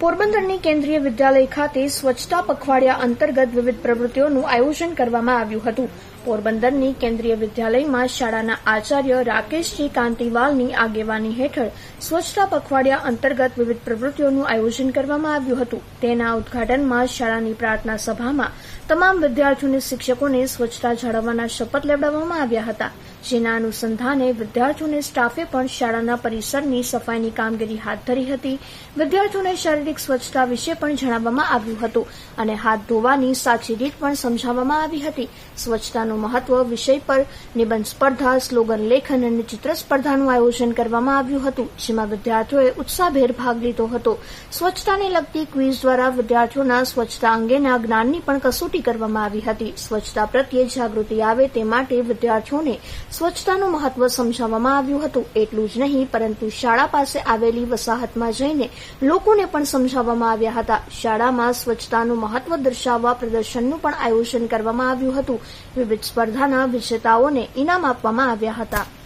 પોરબંદરની કેન્દ્રીય વિદ્યાલય ખાતે સ્વચ્છતા પખવાડિયા અંતર્ગત વિવિધ પ્રવૃત્તિઓનું આયોજન કરવામાં આવ્યું હતું. પોરબંદરની કેન્દ્રીય વિદ્યાલયમાં શાળાના આચાર્ય રાકેશજી કાંતિવાલની આગેવાની હેઠળ સ્વચ્છતા પખવાડિયા અંતર્ગત વિવિધ પ્રવૃત્તિઓનું આયોજન કરવામાં આવ્યું હતું. તેના ઉદઘાટનમાં શાળાની પ્રાર્થના સભામાં તમામ વિદ્યાર્થીઓની શિક્ષકોને સ્વચ્છતા જાળવવાના શપથ લેવડાવવામાં આવ્યા હતા. જેના અનુસંધાને વિદ્યાર્થીઓને સ્ટાફે પણ શાળાના પરિસરની સફાઈની કામગીરી હાથ ધરી હતી. વિદ્યાર્થીઓને શારીરિક સ્વચ્છતા વિશે પણ જણાવવામાં આવ્યું હતું અને હાથ ધોવાની સાચી રીત પણ સમજાવવામાં આવી હતી. સ્વચ્છતાનું મહત્વ વિષય પર નિબંધ સ્પર્ધા, સ્લોગન લેખન અને ચિત્ર સ્પર્ધાનું આયોજન કરવામાં આવ્યું હતું, જેમાં વિદ્યાર્થીઓએ ઉત્સાહભેર ભાગ લીધો હતો. સ્વચ્છતાને લગતી ક્વિઝ દ્વારા વિદ્યાર્થીઓના સ્વચ્છતા અંગેના જ્ઞાનની પણ કસોટી કરવામાં આવી હતી. સ્વચ્છતા પ્રત્યે જાગૃતિ આવે તે માટે વિદ્યાર્થીઓને સ્વચ્છતાનું મહત્વ સમજાવવામાં આવ્યું હતું. એટલું જ નહીં, પરંતુ શાળા પાસે આવેલી વસાહતમાં જઈને લોકોને પણ સમજાવવામાં આવ્યા હતા. શાળામાં સ્વચ્છતાનું મહત્વ દર્શાવવા પ્રદર્શનનું પણ આયોજન કરવામાં આવ્યું હતું. વિવિધ સ્પર્ધાના વિજેતાઓને ઇનામ આપવામાં આવ્યા હતા.